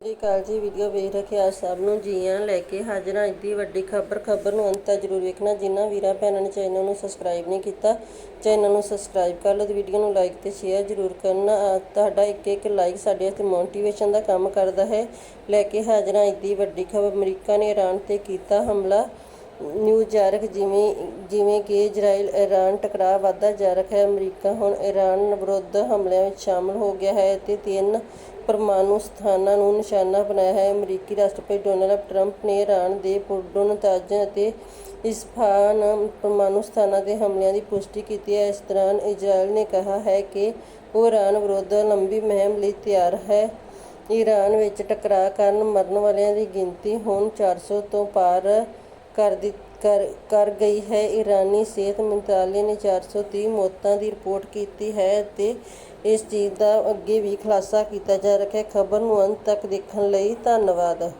ਸ੍ਰੀ ਅਕਾਲ ਜੀ, ਵੀਡੀਓ ਵੇਖ ਰੱਖਿਆ ਸਭ ਨੂੰ ਜੀਆਂ ਲੈ ਕੇ ਹਾਜ਼ਰ ਹਾਂ। ਇੱਡੀ ਵੱਡੀ ਖਬਰ ਖਬਰ ਨੂੰ ਅੰਤ ਤੱਕ ਜ਼ਰੂਰ ਵੇਖਣਾ। ਜਿਨ੍ਹਾਂ ਵੀਰਾਂ ਭੈਣਾਂ ਨੇ ਚੈਨਲ ਨੂੰ ਸਬਸਕ੍ਰਾਈਬ ਨਹੀਂ ਕੀਤਾ, ਚੈਨਲ ਨੂੰ ਸਬਸਕ੍ਰਾਈਬ ਕਰ ਲਓ ਤੇ ਵੀਡੀਓ ਨੂੰ ਲਾਈਕ ਤੇ ਸ਼ੇਅਰ ਜ਼ਰੂਰ ਕਰਨਾ। ਤੁਹਾਡਾ ਇੱਕ ਇੱਕ ਲਾਈਕ ਸਾਡੇ ਵਾਸਤੇ ਮੋਟੀਵੇਸ਼ਨ ਦਾ ਕੰਮ ਕਰਦਾ ਹੈ। ਲੈ ਕੇ ਹਾਜ਼ਰ ਹਾਂ, ਇੱਡੀ ਵੱਡੀ ਖਬਰ। ਅਮਰੀਕਾ ਨੇ ਇਰਾਨ ਤੇ ਕੀਤਾ ਹਮਲਾ। ਨਿਊਯਾਰਕ ਜਿਵੇਂ ਜਿਵੇਂ ਕਿ ਇਜ਼ਰਾਈਲ ਈਰਾਨ ਟਕਰਾਅ ਵਧਦਾ ਜਾ ਰਿਹਾ ਹੈ। ਅਮਰੀਕਾ ਹੁਣ ਈਰਾਨ ਵਿਰੁੱਧ ਹਮਲਿਆਂ ਵਿੱਚ ਸ਼ਾਮਲ ਹੋ ਗਿਆ ਹੈ ਅਤੇ ਤਿੰਨ ਪਰਮਾਣੂ ਸਥਾਨਾਂ ਨੂੰ ਨਿਸ਼ਾਨਾ ਬਣਾਇਆ ਹੈ। ਅਮਰੀਕੀ ਰਾਸ਼ਟਰਪਤੀ ਡੋਨਾਲਡ ਟਰੰਪ ਨੇ ਈਰਾਨ ਦੇ ਪੁਰਡੋ ਨਤਾਜਾਂ ਅਤੇ ਇਸਫਾਨ ਪਰਮਾਣੂ ਸਥਾਨਾਂ ਤੇ ਹਮਲਿਆਂ ਦੀ ਪੁਸ਼ਟੀ ਕੀਤੀ ਹੈ। ਇਸ ਦੌਰਾਨ ਇਜ਼ਰਾਈਲ ਨੇ ਕਿਹਾ ਹੈ ਕਿ ਉਹ ਈਰਾਨ ਵਿਰੁੱਧ ਲੰਬੀ ਮੁਹਿੰਮ ਲਈ ਤਿਆਰ ਹੈ। ਈਰਾਨ ਵਿੱਚ ਟਕਰਾਅ ਕਾਰਨ ਮਰਨ ਵਾਲਿਆਂ ਦੀ ਗਿਣਤੀ ਹੁਣ 400 ਤੋਂ ਪਾਰ ਕਰ ਦਿੱ, ਕਰ ਕਰ ਗਈ ਹੈ। ਇਰਾਨੀ ਸਿਹਤ ਮੰਤਰਾਲੇ ਨੇ 430 ਮੌਤਾਂ ਦੀ ਰਿਪੋਰਟ ਕੀਤੀ ਹੈ ਅਤੇ ਇਸ ਚੀਜ਼ ਦਾ ਅੱਗੇ ਵੀ ਖੁਲਾਸਾ ਕੀਤਾ ਜਾ ਰਿਹਾ ਹੈ। ਖਬਰ ਨੂੰ ਅੰਤ ਤੱਕ ਦੇਖਣ ਲਈ ਧੰਨਵਾਦ।